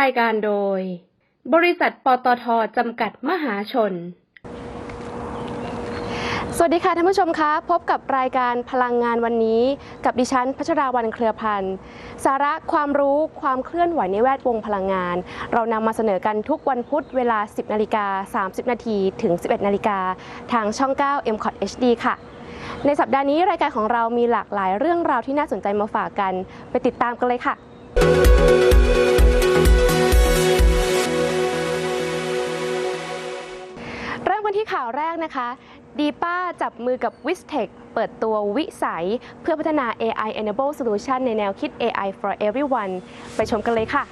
รายการโดย บริษัทปตทจำกัดมหาชน สวัสดีค่ะท่านผู้ชมคะ พบกับรายการพลังงานวันนี้ กับดิฉันพัชราวันเครือพันธ์ สาระความรู้ความเคลื่อนไหวในแวดวงพลังงาน เรานำมาเสนอกันทุกวันพุธเวลา 10นาฬิกา30 นาทีถึง 11นาฬิกาทางช่อง 9 m c o t HD ค่ะในสัปดาห์นี้รายการของเรามีหลากหลายเรื่องราวที่น่าสนใจมาฝากกัน ไปติดตามกันเลยค่ะ กันที่ข่าวแรกนะคะ ดีป้าจับมือกับ w i s t e c h เปิดตัววิสัย เพื่อพัฒนา AI Enable Solution ในแนวคิด AI for Everyone ไปชมกันเลยค่ะ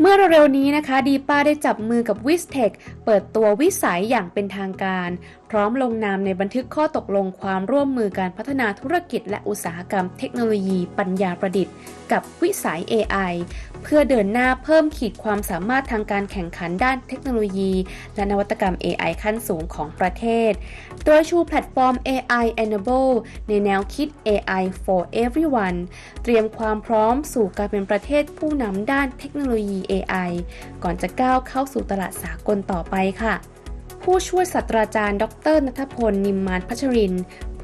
เมื่อเร็วๆนี้นะคะดีป้าได้จับมือกับ w i s t e c h เปิดตัววิสัยอย่างเป็นทางการ พร้อมลงนามในบันทึกข้อตกลงความร่วมมือการพัฒนาธุรกิจและอุตสาหกรรมเทคโนโลยีปัญญาประดิษฐ์ กับวิสัย AI เพื่อเดินหน้าเพิ่มขีดความสามารถทางการแข่งขันด้านเทคโนโลยี และนวัตกรรม AI ขั้นสูงของประเทศ โดยชูแพลตฟอร์ม AI Enable ในแนวคิด AI for Everyone เตรียมความพร้อมสู่การเป็นประเทศผู้นำด้านเทคโนโลยี AI ก่อนจะก้าวเข้าสู่ตลาดสากลต่อไปค่ะ ผู้ช่วยศาสตราจารย์ ดรนัทพล นิมมานพัชริน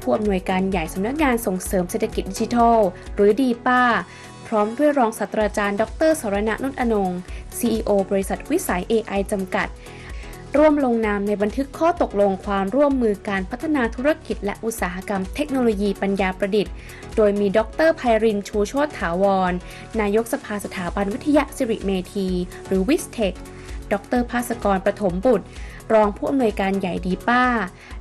ผู้อำนวยการใหญ่สำนักงานส่งเสริมเศรษฐกิจดิจิทัล หรือดีป้า พร้อมด้วยรองศาสตราจารย์ ดรสรณะนุชอนง CEO บริษัทวิสัย AI จำกัด ร่วมลงนามในบันทึกข้อตกลงความร่วมมือการพัฒนาธุรกิจและอุตสาหกรรมเทคโนโลยีปัญญาประดิษฐ์ โดยมีดรไพรินชูโชตถาวร นายกสภาสถาบันวิทยาสิริเมธี หรือวิสเทค ดรภาสกรประถมบุตร รองผู้อำนวยการใหญ่ดีป้า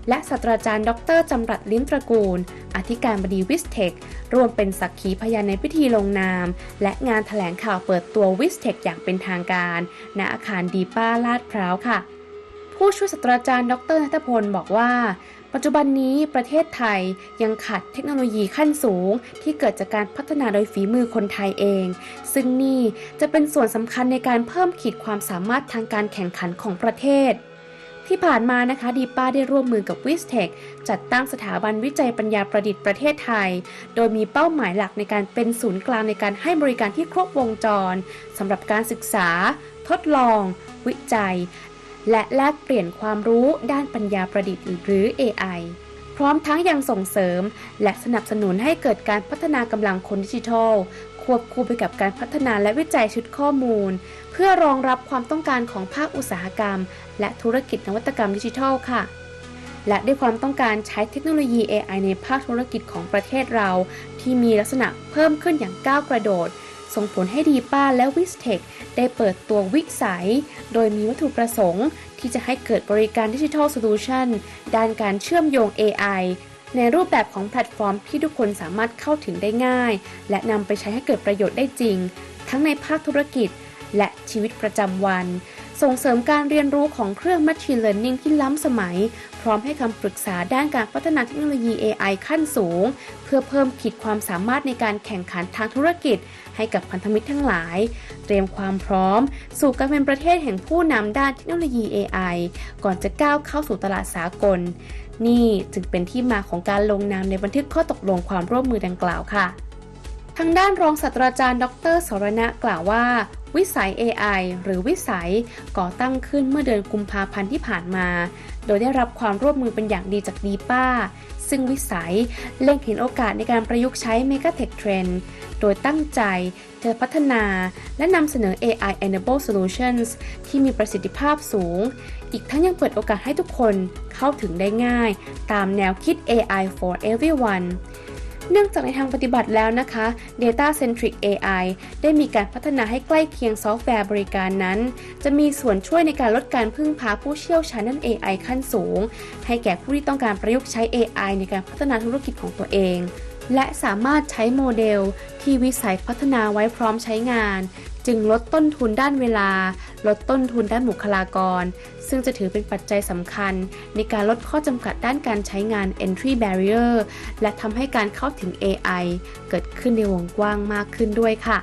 และศาสตราจารย์ ดรจำรัดลิ้มตระกูล อธิการบดีวิสเทครวมเป็นสักขีพยานในพิธีลงนาม และงานถแถลงข่าวเปิดตัววิสเทคอย่างเป็นทางการ ณอาคารดีป้าลาดพร้าวค่ะ ผู้ช่วยศาสตราจารย์ ดรนัทพลบอกว่า ปัจจุบันนี้ประเทศไทยยังขาดเทคโนโลยีขั้นสูง ที่เกิดจากการพัฒนาโดยฝีมือคนไทยเอง ซึ่งนี่จะเป็นส่วนสำคัญในการเพิ่มขีดความสามารถทางการแข่งขันของประเทศที่ผ่านมานะคะดีป้าได้ร่วมมือกับวิสเทคจัดตั้งสถาบันวิจัยปัญญาประดิษฐ์ประเทศไทย โดยมีเป้าหมายหลักในการเป็นศูนย์กลางในการให้บริการที่ครบวงจรสำหรับการศึกษา ทดลอง วิจัย และแลกเปลี่ยนความรู้ด้านปัญญาประดิษฐ์หรือ AI พร้อมทั้งยังส่งเสริม และสนับสนุนให้เกิดการพัฒนากำลังคนดิจิทัล ควบคู่ไปกับการพัฒนาและวิจัยชุดข้อมูล เพื่อรองรับความต้องการของภาคอุตสาหกรรม และธุรกิจนวัตกรรมดิจิทัลค่ะและด้วยความต้องการใช้เทคโนโลยี AI ในภาคธุรกิจของประเทศเรา ที่มีลักษณะเพิ่มขึ้นอย่างก้าวกระโดด ส่งผลให้ดีป้าและวิสเทคได้เปิดตัววิสัย โดยมีวัตถุประสงค์ ที่จะให้เกิดบริการดิจิทัลโซลูชันด้านการเชื่อมโยง AI ในรูปแบบของแพลตฟอร์มที่ทุกคนสามารถเข้าถึงได้ง่าย และนำไปใช้ให้เกิดประโยชน์ได้จริง ทั้งในภาคธุรกิจและชีวิตประจำวัน ส่งเสริมการเรียนรู้ของเครื่อง Machine Learning ที่ล้ำสมัย พร้อมให้คำปรึกษาด้านการพัฒนาเทคโนโลยี AI ขั้นสูง เพื่อเพิ่มขีดความสามารถในการแข่งขันทางธุรกิจ ให้กับพันธมิตรทั้งหลาย เตรียมความพร้อม สู่การเป็นประเทศแห่งผู้นำด้านเทคโนโลยี AI ก่อนจะก้าวเข้าสู่ตลาดสากล นี่จึงเป็นที่มาของการลงนามในบันทึกข้อตกลงความร่วมมือดังกล่าวค่ะทางด้านรองศาสตราจารย์ ดรสรณะกล่าวว่า วิสัย AI หรือวิสัยก่อตั้งขึ้นเมื่อเดือนกุมภาพันธ์ที่ผ่านมา โดยได้รับความร่วมมือเป็นอย่างดีจากดีป้า ซึ่งวิสัยเล็งเห็นโอกาสในการประยุกต์ใช้ MegaTech Trend โดยตั้งใจจะพัฒนาและนำเสนอ AI Enable Solutions ที่มีประสิทธิภาพสูง อีกทั้งยังเปิดโอกาสให้ทุกคนเข้าถึงได้ง่าย ตามแนวคิด AI for Everyone เนื่องจากในทางปฏิบัติแล้วนะคะ Data Centric AI ได้มีการพัฒนาให้ใกล้เคียงซอฟต์แวร์บริการนั้น จะมีส่วนช่วยในการลดการพึ่งพาผู้เชี่ยวชาญด้าน AI ขั้นสูง ให้แก่ผู้ที่ต้องการประยุกต์ใช้ AI ในการพัฒนาธุรกิจของตัวเอง และสามารถใช้โมเดลที่วิสัยพัฒนาไว้พร้อมใช้งาน จึงลดต้นทุนด้านเวลา ลดต้นทุนด้านบุคลากร ซึ่งจะถือเป็นปัจจัยสำคัญ ในการลดข้อจำกัดด้านการใช้งาน entry barrier และทำให้การเข้าถึง AI เกิดขึ้นในวงกว้างมากขึ้นด้วยค่ะ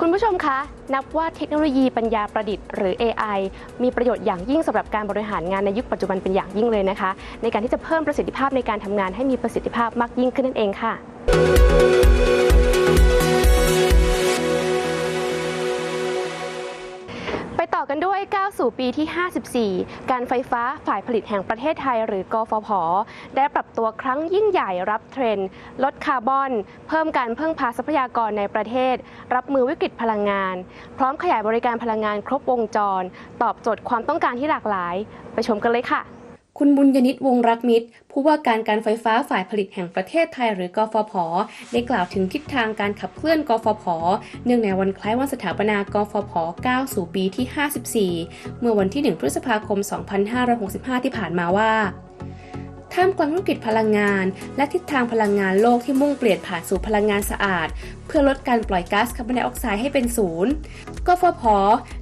คุณผู้ชมคะ นับว่าเทคโนโลยีปัญญาประดิษฐ์หรือ AI มีประโยชน์อย่างยิ่งสำหรับการบริหารงานในยุคปัจจุบันเป็นอย่างยิ่งเลยนะคะ ในการที่จะเพิ่มประสิทธิภาพในการทำงานให้มีประสิทธิภาพมากยิ่งขึ้นนั่นเองค่ะ สู่ปีที่ 54 การไฟฟ้าฝ่ายผลิตแห่งประเทศไทยหรือกฟผ ได้ปรับตัวครั้งยิ่งใหญ่รับเทรนด์ลดคาร์บอน เพิ่มการเพิ่งพาทรัพยากรในประเทศ รับมือวิกฤตพลังงาน พร้อมขยายบริการพลังงานครบวงจร ตอบโจทย์ความต้องการที่หลากหลาย ไปชมกันเลยค่ะ คุณบุญยนิตวงรักมิตร ผู้ว่าการการไฟฟ้าฝ่ายผลิตแห่งประเทศไทยหรือกฟผ ได้กล่าวถึงทิศทางการขับเคลื่อนกฟผ เนื่องในวันคล้ายวันสถาปนากฟผ 9 สู่ปีที่ 54 เมื่อวันที่ 1 พฤษภาคม 2565 ที่ผ่านมาว่าท่ามกลางธุรกิจพลังงาน และทิศทางพลังงานโลกที่มุ่งเปลี่ยนผ่านสู่พลังงานสะอาดเพื่อลดการปล่อยก๊าซคาร์บอนไดออกไซด์ให้เป็นศูนย์กฟผ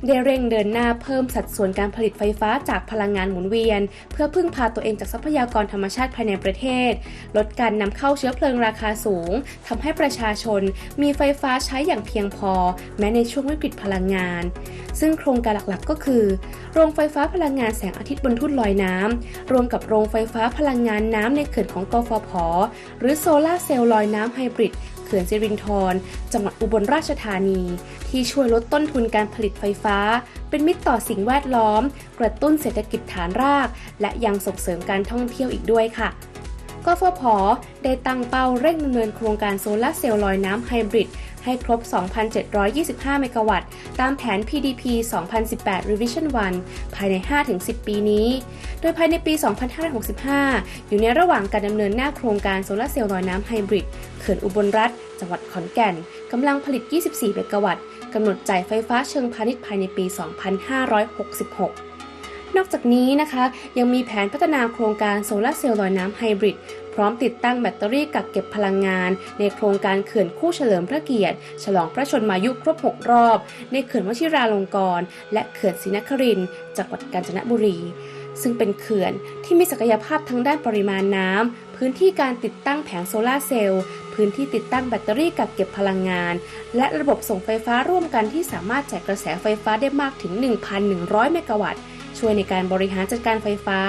ได้เร่งเดินหน้าเพิ่มสัดส่วนการผลิตไฟฟ้าจากพลังงานหมุนเวียน เพื่อพึ่งพาตัวเองจากทรัพยากรธรรมชาติภายในประเทศ ลดการนำเข้าเชื้อเพลิงราคาสูงทำให้ประชาชนมีไฟฟ้าใช้อย่างเพียงพอ แม้ในช่วงวิกฤตพลังงาน ซึ่งโครงการหลักๆ ก็คือ โรงไฟฟ้าพลังงานแสงอาทิตย์บนทุ่นลอยน้ำรวมกับโรงไฟฟ้าพลังงานน้ำในเขื่อนของกฟผหรือโซลาร์เซลล์ลอยน้ำไฮบริด ขื่อนสิรินธรจังหวัดอุบลราชธานี ที่ช่วยลดต้นทุนการผลิตไฟฟ้า เป็นมิตรต่อสิ่งแวดล้อม กระตุ้นเศรษฐกิจฐานราก และยังส่งเสริมการท่องเที่ยวอีกด้วยค่ะกฟผได้ตั้งเป้าเร่งดำเนินโครงการโซลาร์เซลล์ลอยน้ำไฮบริด ให้ครบ 2,725 เมกะวัตต์ ตามแผน PDP 2018 Revision 1 ภายใน 5-10 ปีนี้ โดยภายในปี 2565 อยู่ในระหว่างการดำเนินหน้าโครงการโซลาร์เซลล์ลอยน้ำไฮบริดเขื่อนอุบลรัฐ จังหวัดขอนแก่น กำลังผลิต 24 เมกะวัตต์กำหนดจ่ายไฟฟ้าเชิงพาณิชย์ภายในปี 2566 นอกจากนี้นะคะ ยังมีแผนพัฒนาโครงการโซลาร์เซลล์ลอยน้ำไฮบริด พร้อมติดตั้งแบตเตอรี่กักเก็บพลังงาน ในโครงการเขื่อนคู่เฉลิมพระเกียรติ ฉลองพระชนมายุครบ 6 รอบ ในเขื่อนวชิราลงกรณ์และเขื่อนศรีนครินทร์จังหวัดกาญจนบุรี ซึ่งเป็นเขื่อนที่มีศักยภาพทั้งด้านปริมาณน้ำพื้นที่การติดตั้งแผงโซลาร์เซลล์พื้นที่ติดตั้งแบตเตอรี่กักเก็บพลังงาน และระบบส่งไฟฟ้าร่วมกันที่สามารถแจ่ายกระแสไฟฟ้าได้มากถึง 1,100 เมกะวัตต์ ช่วยในการบริหารจัดการไฟฟ้า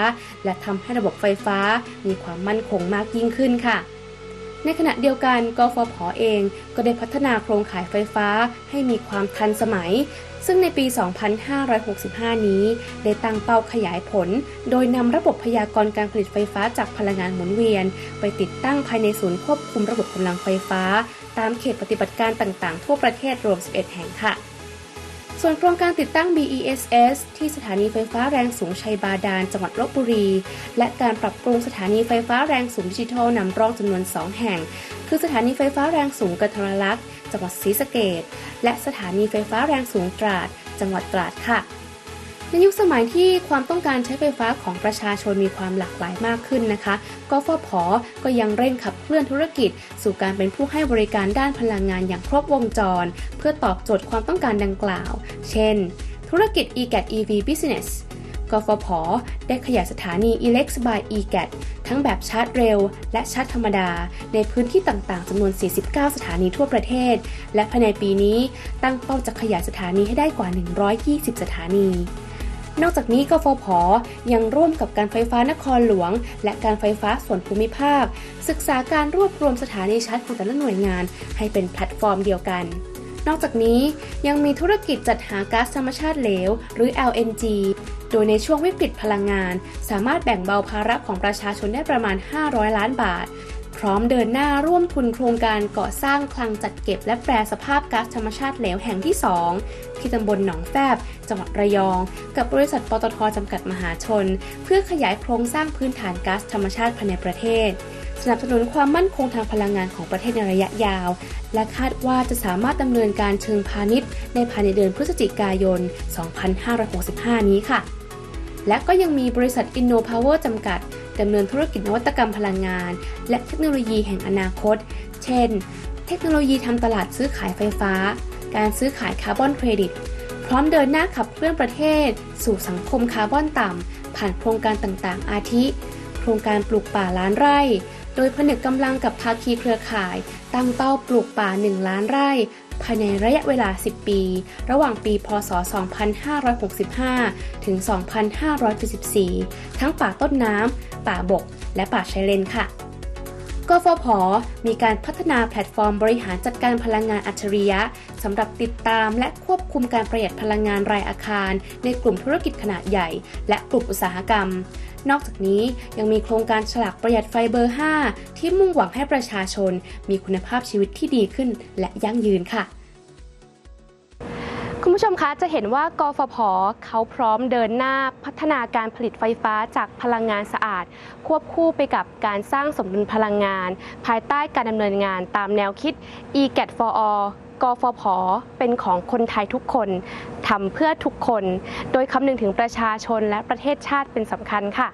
และทำให้ระบบไฟฟ้ามีความมั่นคงมากยิ่งขึ้นค่ะ ในขณะเดียวกันกฟผเองก็ได้พัฒนาโครงข่ายไฟฟ้าให้มีความทันสมัย ซึ่งในปี 2565 นี้ ได้ตั้งเป้าขยายผล โดยนำระบบพยากรณ์การผลิตไฟฟ้าจากพลังงานหมุนเวียน ไปติดตั้งภายในศูนย์ควบคุมระบบกำลังไฟฟ้า ตามเขตปฏิบัติการต่างๆ ทั่วประเทศรวม 11 แห่งค่ะ ส่วนโครงการติดตั้ง BESS ที่สถานีไฟฟ้าแรงสูงชัยบาดาลจังหวัดลบบุรี และการปรับปรุงสถานีไฟฟ้าแรงสูงดิจิทัลนำร่องจำนวน 2 แห่ง คือสถานีไฟฟ้าแรงสูงกันทรลักษณ์จังหวัดศรีสะเกดและสถานีไฟฟ้าแรงสูงตราด จังหวัดตราดค่ะ ในยุคสมัยที่ความต้องการใช้ไฟฟ้าของประชาชนมีความหลากหลายมากขึ้นนะคะกฟผ ก็ยังเร่งขับเคลื่อนธุรกิจ สู่การเป็นผู้ให้บริการด้านพลังงานอย่างครบวงจร เพื่อตอบโจทย์ความต้องการดังกล่าว เช่น ธุรกิจ eGat EV Business กฟผ ได้ขยายสถานี Elex by eGat ทั้งแบบชาร์จเร็ว และชาร์จธรรมดา ในพื้นที่ต่างๆจำนวน 49 สถานีทั่วประเทศ และภายในปีนี้ตั้งเป้าจะขยายสถานีให้ได้กว่า 120 สถานี นอกจากนี้กฟผ ยังร่วมกับการไฟฟ้านครหลวง และการไฟฟ้าส่วนภูมิภาค ศึกษาการรวบรวมสถานีชาร์จของแต่ละหน่วยงาน ให้เป็นแพลตฟอร์มเดียวกันนอกจากนี้ยังมีธุรกิจจัดหาก๊าซธรรมชาติเหลว หรือ LNG โดยในช่วงวิกฤตพลังงาน สามารถแบ่งเบาภาระของประชาชนได้ประมาณ 500 ล้านบาท พร้อมเดินหน้าร่วมทุนโครงการก่อสร้างคลังจัดเก็บ และแปรสภาพก๊าซธรรมชาติเหลวแห่งที่ 2 ที่ตำบลหนองแฟบ จังหวัดระยอง กับบริษัทปตทจำกัดมหาชน เพื่อขยายโครงสร้างพื้นฐานก๊าซธรรมชาติภายในประเทศ สนับสนุนความมั่นคงทางพลังงานของประเทศในระยะยาว และคาดว่าจะสามารถดำเนินการเชิงพาณิชย์ ในภายในเดือนพฤศจิกายน 2565 นี้ค่ะ และก็ยังมีบริษัท InnoPower จำกัด ดำเนินธุรกิจนวัตกรรมพลังงาน และเทคโนโลยีแห่งอนาคต เช่น เทคโนโลยีทำตลาดซื้อขายไฟฟ้า การซื้อขายคาร์บอนเครดิต พร้อมเดินหน้าขับเคลื่อนประเทศ สู่สังคมคาร์บอนต่ำ ผ่านโครงการต่างๆ อาทิ โครงการปลูกป่าล้านไร่ โดยผนึกกำลังกับภาคีเครือข่าย ตั้งเป้าปลูกป่า 1 ล้านไร่ ภายในระยะเวลา 10 ปี ระหว่างปี พศ 2565 ถึง 2574 ทั้งป่าต้นน้ำ ป่าบก และป่าชายเลนค่ะกฟผ มีการพัฒนาแพลตฟอร์มบริหารจัดการพลังงานอัจฉริยะสำหรับติดตามและควบคุมการประหยัดพลังงานรายอาคาร ในกลุ่มธุรกิจขนาดใหญ่ และกลุ่มอุตสาหกรรม นอกจากนี้ยังมีโครงการฉลากประหยัดไฟเบอร์ 5 ที่มุ่งหวังให้ประชาชน มีคุณภาพชีวิตที่ดีขึ้นและยั่งยืนค่ะคุณผู้ชมคะจะเห็นว่ากฟผเขาพร้อมเดินหน้าพัฒนาการผลิตไฟฟ้าจากพลังงานสะอาด ควบคู่ไปกับการสร้างสมดุลพลังงาน ภายใต้การดำเนินงานตามแนวคิด e-gat for all กฟผ เป็นของคนไทยทุกคนทำเพื่อทุกคน โดยคำนึงถึงประชาชนและประเทศชาติเป็นสำคัญค่ะ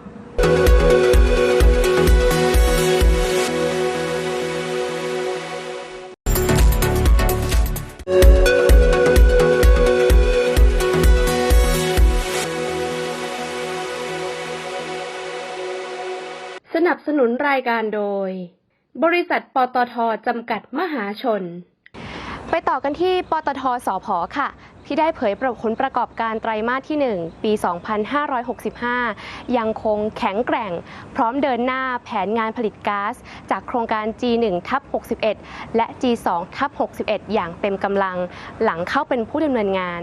สนับสนุนรายการโดย บริษัทปตทจำกัดมหาชน ไปต่อกันที่ปตทสพค่ะ ที่ได้เผยผลประกอบการไตรมาสที่ 1 ปี 2565 ยังคงแข็งแกร่ง พร้อมเดินหน้าแผนงานผลิตก๊าซจากโครงการ G1 ทับ61 และ G2 ทับ61 อย่างเต็มกำลัง หลังเข้าเป็นผู้ดำเนินงาน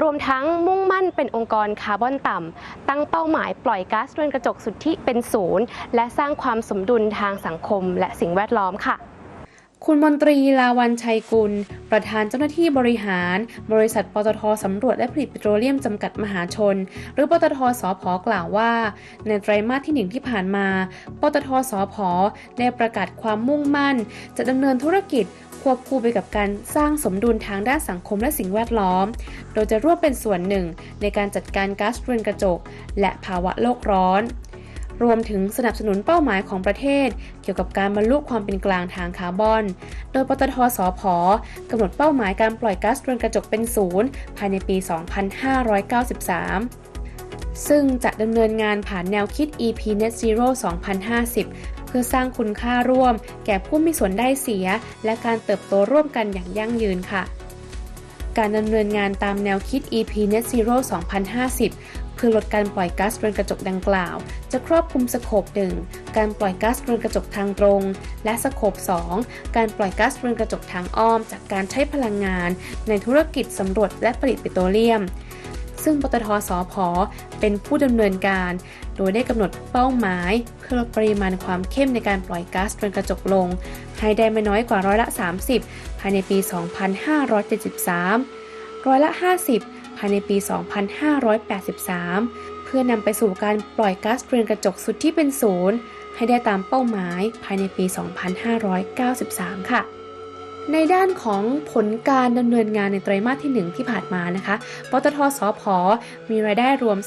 รวมทั้งมุ่งมั่นเป็นองค์กรคาร์บอนต่ำ ตั้งเป้าหมายปล่อยก๊าซเรือนกระจกสุทธิเป็นศูนย์และสร้างความสมดุลทางสังคมและสิ่งแวดล้อมค่ะ คุณมนตรีลาวันชัยกุล ประธานเจ้าหน้าที่บริหาร บริษัท ปตทสำรวจและผลิตปิโตรเลียมจำกัดมหาชน หรือปตทสพกล่าวว่า ในไตรมาสที่หนึ่งที่ผ่านมา ปตทสพได้ประกาศความมุ่งมั่น จะดำเนินธุรกิจควบคู่ไปกับการสร้างสมดุลทางด้านสังคมและสิ่งแวดล้อม โดยจะร่วมเป็นส่วนหนึ่งในการจัดการก๊าซเรือนกระจก และภาวะโลกร้อน รวมถึงสนับสนุนเป้าหมายของประเทศ เกี่ยวกับการบรรลุความเป็นกลางทางคาร์บอน โดยปตทสพกำหนดเป้าหมายการปล่อยก๊าซเรือนกระจกเป็นศูนย์ภายในปี 2593ซึ่งจะดำเนินงานผ่านแนวคิด EP Net Zero 2050 เพื่อสร้างคุณค่าร่วม แก่ผู้มีส่วนได้เสีย และการเติบโตร่วมกันอย่างยั่งยืนค่ะ การดำเนินงานตามแนวคิด EP Net Zero 2050 เพื่อลดการปล่อยก๊าซเรือนกระจกดังกล่าว จะครอบคลุมสโคป1การปล่อยก๊าซเรือนกระจกทางตรง และสโคป2การปล่อยก๊าซเรือนกระจกทางอ้อม จากการใช้พลังงาน ในธุรกิจสำรวจและผลิตปิโตรเลียม ซึ่งปตทสพเป็นผู้ดำเนินการ โดยได้กำหนดเป้าหมาย เพื่อลดปริมาณความเข้มในการปล่อยก๊าซเรือนกระจกลง ให้ได้ไม่น้อยกว่าร้อยละ 30 ภายในปี 2573ร้อยละ 50 ภายในปี 2583 เพื่อนำไปสู่การปล่อยก๊าซเรือนกระจกสุดที่เป็นศูนย์ให้ได้ตามเป้าหมายภายในปี 2593 ค่ะในด้านของผลการดำเนินงานในไตรมาสที่ 1 ที่ผ่านมานะคะ ปตทสพมีรายได้รวม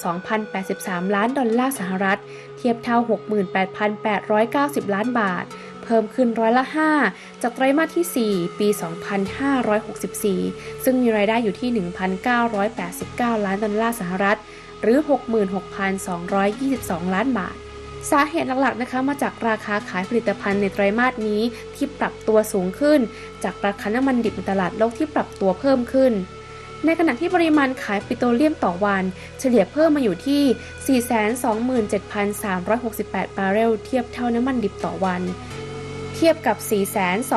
2,083 ล้านดอลลาร์สหรัฐ เทียบเท่า 68,890 ล้านบาท เพิ่มขึ้นร้อยละ 5 จากไตรมาสที่ 4 ปี 2564 ซึ่งมีรายได้อยู่ที่ 1,989 ล้านดอลลาร์สหรัฐ หรือ 66,222 ล้านบาท สาเหตุหลักๆนะคะมาจากราคาขายผลิตภัณฑ์ในไตรมาสนี้ที่ปรับตัวสูงขึ้น จากราคาน้ำมันดิบในตลาดโลกที่ปรับตัวเพิ่มขึ้นในขณะที่ปริมาณขายปิโตรเลียมต่อวัน เฉลี่ยเพิ่มมาอยู่ที่ 427,368 บาร์เรล เทียบเท่าน้ำมันดิบต่อวัน ทียบกับ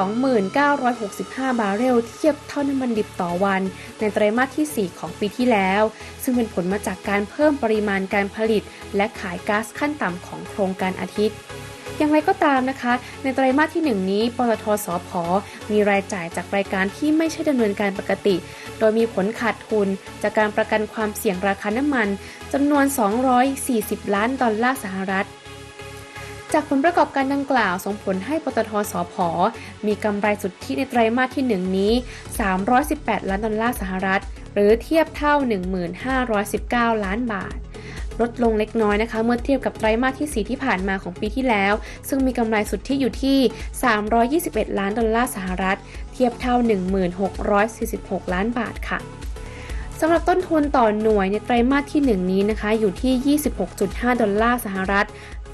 429,65 บาร์เรลเทียบเท่าน้ำมันดิบต่อวัน ในไตรมาสที่ 4 ของปีที่แล้ว ซึ่งเป็นผลมาจากการเพิ่มปริมาณการผลิต และขายก๊าซขั้นต่ำของโครงการอาทิตย์อย่างไรก็ตามนะคะ ในไตรมาสที่ 1 นี้ ปตทสพมีรายจ่ายจากรายการที่ไม่ใช่ดำเนินการปกติ โดยมีผลขาดทุน จากการประกันความเสี่ยงราคาน้ำมันจำนวน 240 ล้านดอลลาร์สหรัฐ จากผลประกอบการดังกล่าวส่งผลให้ปตทสพมีกำไรสุทธิในไตรมาสที่ 1 นี้ 318 ล้านดอลลาร์สหรัฐ หรือเทียบเท่า 1519 ล้านบาท ลดลงเล็กน้อยนะคะ เมื่อเทียบกับไตรมาสที่ 4 ที่ผ่านมาของปีที่แล้ว ซึ่งมีกำไรสุทธิอยู่ที่ 321 ล้านดอลลาร์สหรัฐ เทียบเท่า 1646 ล้านบาทค่ะสำหรับต้นทุนต่อหน่วยในไตรมาสที่ 1 นี้นะคะ อยู่ที่ 26.5 ดอลลาร์สหรัฐ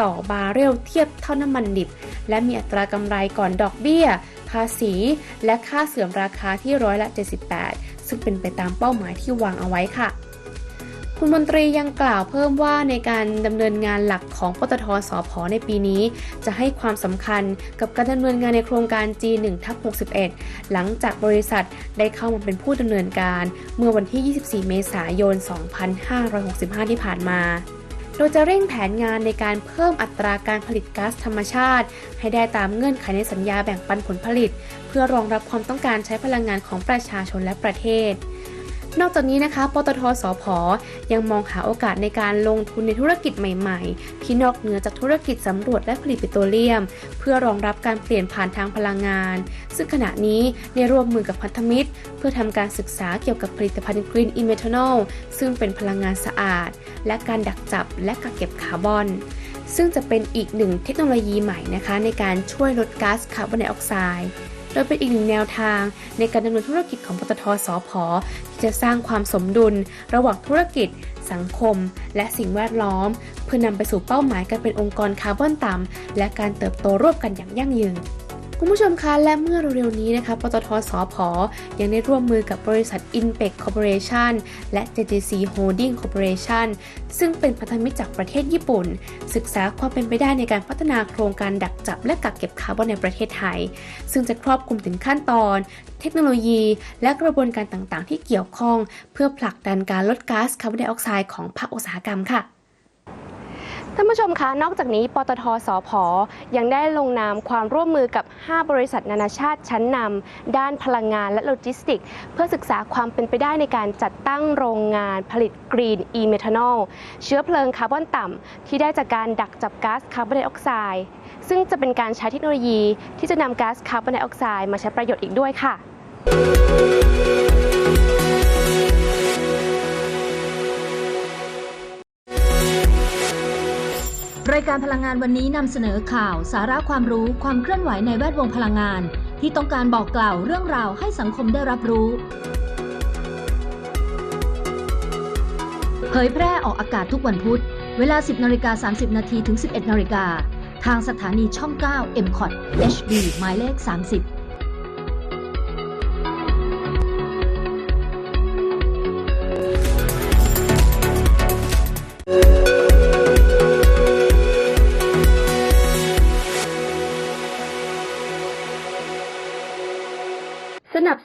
ต่อบาร์เรลเทียบเท่าน้ำมันดิบ และมีอัตรากำไรก่อนดอกเบี้ย ภาษี และค่าเสื่อมราคาที่ร้อยละ 78 ซึ่งเป็นไปตามเป้าหมายที่วางเอาไว้ค่ะคุณมนตรียังกล่าวเพิ่มว่าในการดำเนินงานหลักของปตทสพในปีนี้ จะให้ความสำคัญกับการดำเนินงานในโครงการ G1 ทับ61 หลังจากบริษัทได้เข้ามาเป็นผู้ดำเนินการ เมื่อวันที่ 24 เมษายน 2565 ที่ผ่านมา โดยจะเร่งแผนงานในการเพิ่มอัตราการผลิตก๊าซธรรมชาติ ให้ได้ตามเงื่อนไขในสัญญาแบ่งปันผลผลิต เพื่อรองรับความต้องการใช้พลังงานของประชาชนและประเทศ นอกจากนี้นะคะ ปตทสพยังมองหาโอกาสในการลงทุนในธุรกิจใหม่ๆ ที่นอกเหนือจากธุรกิจสำรวจและผลิตปิโตรเลียม เพื่อรองรับการเปลี่ยนผ่านทางพลังงาน ซึ่งขณะนี้ได้ร่วมมือกับพันธมิตร เพื่อทำการศึกษาเกี่ยวกับผลิตภัณฑ์ Green e m e t h a n o l ซึ่งเป็นพลังงานสะอาด และการดักจับและกักเก็บคาร์บอน ซึ่งจะเป็นอีกหนึ่งเทคโนโลยีใหม่นะคะ ในการช่วยลดก๊าซคาร์บอนไดออกไซด์ ยเป็นอีกหนึ่งแนวทางในการดำเนินธุรกิจของปตทสพที่จะสร้างความสมดุล ระหว่างธุรกิจ สังคม และสิ่งแวดล้อม เพื่อนำไปสู่เป้าหมายการเป็นองค์กรคาร์บอนต่ำและการเติบโตร่วมกันอย่างยั่งยืน คุณผู้ชมคะและเมื่อเร็วๆนี้นะคะ ปตทสพยังได้ร่วมมือกับบริษัท Inpex Corporation และ JTC Holding Corporation ซึ่งเป็นพันธมิตรจากประเทศญี่ปุ่น ศึกษาความเป็นไปได้ในการพัฒนาโครงการดักจับและกักเก็บคาร์บอนในประเทศไทย ซึ่งจะครอบคลุมถึงขั้นตอน เทคโนโลยี และกระบวนการต่างๆ ที่เกี่ยวข้อง เพื่อผลักดันการลดก๊าซคาร์บอนไดออกไซด์ของภาคอุตสาหกรรมค่ะ ท่านผู้ชมคะนอกจากนี้ ปตทสพยังได้ลงนามความร่วมมือกับ 5 บริษัทนานาชาติชั้นนำด้านพลังงานและโลจิสติกส์เพื่อศึกษาความเป็นไปได้ในการจัดตั้งโรงงานผลิตกรีนอีเมทานอลเชื้อเพลิงคาร์บอนต่ำที่ได้จากการดักจับก๊าซคาร์บอนไดออกไซด์ซึ่งจะเป็นการใช้เทคโนโลยีที่จะนำก๊าซคาร์บอนไดออกไซด์มาใช้ประโยชน์อีกด้วยค่ะ รายการพลังงานวันนี้นำเสนอข่าว สาระความรู้ความเคลื่อนไหวในแวดวงพลังงาน ที่ต้องการบอกกล่าวเรื่องราวให้สังคมได้รับรู้ เผยแพร่ออกอากาศทุกวันพุธ เวลา 10นาฬิกา30 นาทีถึง 11นาฬิกาทางสถานีช่อง 9 m c o t HD หมายเลข 30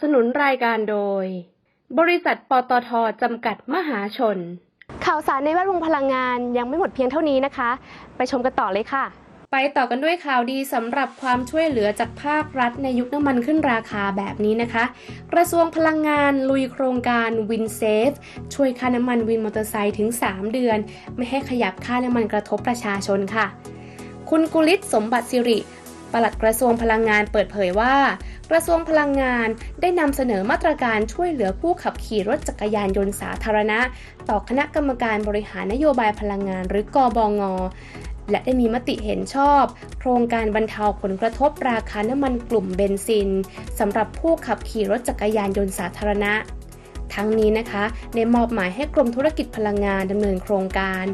สนับสนุนรายการโดย บริษัทปตทจำกัดมหาชน ข่าวสารในแวดวงพลังงานยังไม่หมดเพียงเท่านี้นะคะ ไปชมกันต่อเลยค่ะ ไปต่อกันด้วยข่าวดีสำหรับความช่วยเหลือจากภาครัฐในยุคน้ำมันขึ้นราคาแบบนี้นะคะ กระทรวงพลังงานลุยโครงการวินเซฟช่วยค่าน้ำมันวินมอเตอร์ไซค์ถึง 3 เดือน ไม่ให้ขยับค่าน้ำมันกระทบประชาชนค่ะ คุณกุลิศสมบัติสิริ ปลัดกระทรวงพลังงานเปิดเผยว่า กระทรวงพลังงานได้นำเสนอมาตรการช่วยเหลือผู้ขับขี่รถจักรยานยนต์สาธารณะ ต่อคณะกรรมการบริหารนโยบายพลังงานหรือกอบงอและได้มีมติเห็นชอบ โครงการบรรเทาผลกระทบราคาน้ำมันกลุ่มเบนซินสำหรับผู้ขับขี่รถจักรยานยนต์สาธารณะ ทั้งนี้นะคะได้มอบหมายให้กรมธุรกิจพลังงานดำเนินโครงการ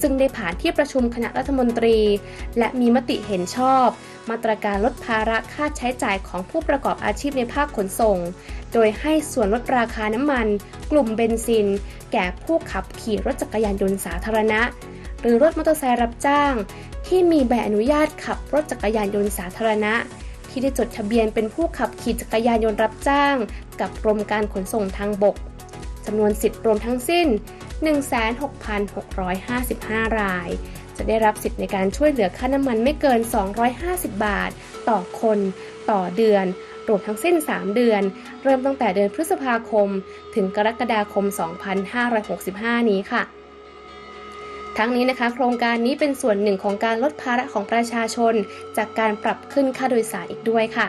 ซึ่งได้ผ่านที่ประชุมคณะรัฐมนตรี และมีมติเห็นชอบ มาตรการลดภาระค่าใช้จ่ายของผู้ประกอบอาชีพในภาคขนส่ง โดยให้ส่วนลดราคาน้ำมัน กลุ่มเบนซิน แก่ผู้ขับขี่รถจักรยานยนต์สาธารณะ หรือรถมอเตอร์ไซค์รับจ้าง ที่มีใบอนุญาตขับรถจักรยานยนต์สาธารณะ ที่ได้จดทะเบียนเป็นผู้ขับขี่จักรยานยนต์รับจ้าง กับกรมการขนส่งทางบกจำนวนสิทธิ์รวมทั้งสิ้น 16,655 ราย จะได้รับสิทธิ์ในการช่วยเหลือค่าน้ำมันไม่เกิน 250 บาท ต่อคน ต่อเดือน รวมทั้งสิ้น 3 เดือน เริ่มตั้งแต่เดือนพฤษภาคม ถึงกรกฎาคม 2565 นี้ค่ะ ทั้งนี้นะคะ โครงการนี้เป็นส่วนหนึ่งของการลดภาระของประชาชน จากการปรับขึ้นค่าโดยสารอีกด้วยค่ะ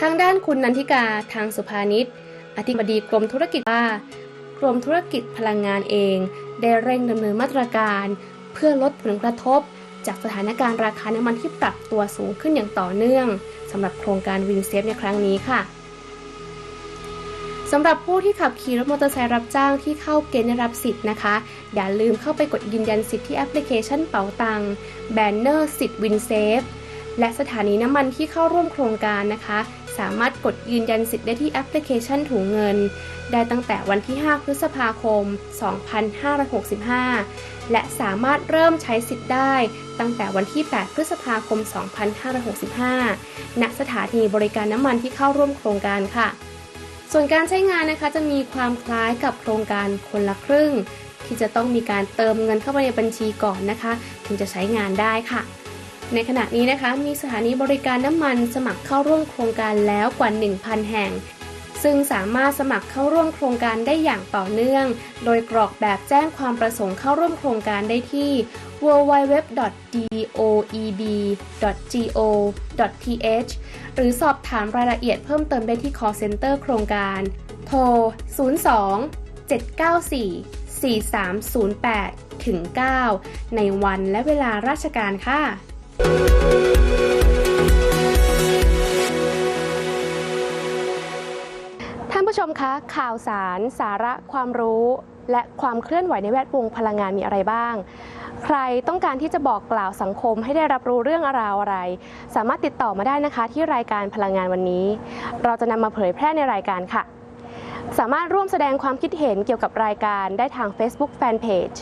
ทางด้านคุณนันทิกาทางสุภานิชอธิบดีกรมธุรกิจว่ากรมธุรกิจพลังงานเอง ได้เร่งดำเนินมาตรการ เพื่อลดผลกระทบ จากสถานการณ์ราคาน้ำมันที่ปรับตัวสูงขึ้นอย่างต่อเนื่องสำหรับโครงการวินเซฟในครั้งนี้ค่ะ สำหรับผู้ที่ขับขี่รถมอเตอร์ไซค์รับจ้างที่เข้าเกณฑ์รับสิทธิ์นะคะ อย่าลืมเข้าไปกดยืนยันสิทธิ์ที่แอปพลิเคชันเป๋าตังแบนเนอร์สิทธิ์วินเซฟและสถานีน้ำมันที่เข้าร่วมโครงการนะคะ สามารถกดยืนยันสิทธิ์ได้ที่แอปพลิเคชันถุงเงิน ได้ตั้งแต่วันที่ 5 พฤษภาคม 2565 และสามารถเริ่มใช้สิทธิ์ได้ตั้งแต่วันที่ 8 พฤษภาคม 2565 ณ สถานีบริการน้ำมันที่เข้าร่วมโครงการค่ะ ส่วนการใช้งานนะคะจะมีความคล้ายกับโครงการคนละครึ่ง ที่จะต้องมีการเติมเงินเข้าไปในบัญชีก่อนนะคะ ถึงจะใช้งานได้ค่ะ ในขณะนี้นะคะมีสถานีบริการน้ำมันสมัครเข้าร่วมโครงการแล้วกว่า 1,000 แห่ง ซึ่งสามารถสมัครเข้าร่วมโครงการได้อย่างต่อเนื่อง โดยกรอกแบบแจ้งความประสงค์เข้าร่วมโครงการได้ที่ www.doeb.go.th หรือสอบถามรายละเอียดเพิ่มเติมได้ที่ call center โครงการ โทร 02 794 4308ถึง9ในวันและเวลาราชการค่ะท่านผู้ชมคะข่าวสาร สาระความรู้ และความเคลื่อนไหวในแวดวงพลังงานมีอะไรบ้าง ใครต้องการที่จะบอกกล่าวสังคมให้ได้รับรู้เรื่องราวอะไร สามารถติดต่อมาได้นะคะที่รายการพลังงานวันนี้ เราจะนำมาเผยแพร่ในรายการค่ะ สามารถร่วมแสดงความคิดเห็นเกี่ยวกับรายการได้ทาง Facebook Fanpage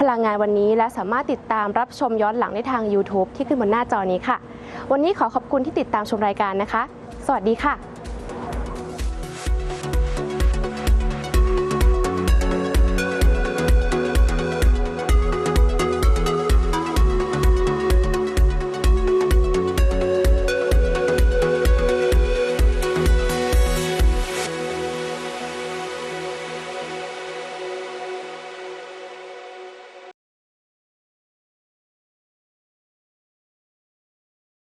พลังงานวันนี้และสามารถติดตามรับชมย้อนหลังได้ทาง YouTube ที่ขึ้นบนหน้าจอนี้ค่ะ วันนี้ขอขอบคุณที่ติดตามชมรายการนะคะ สวัสดีค่ะ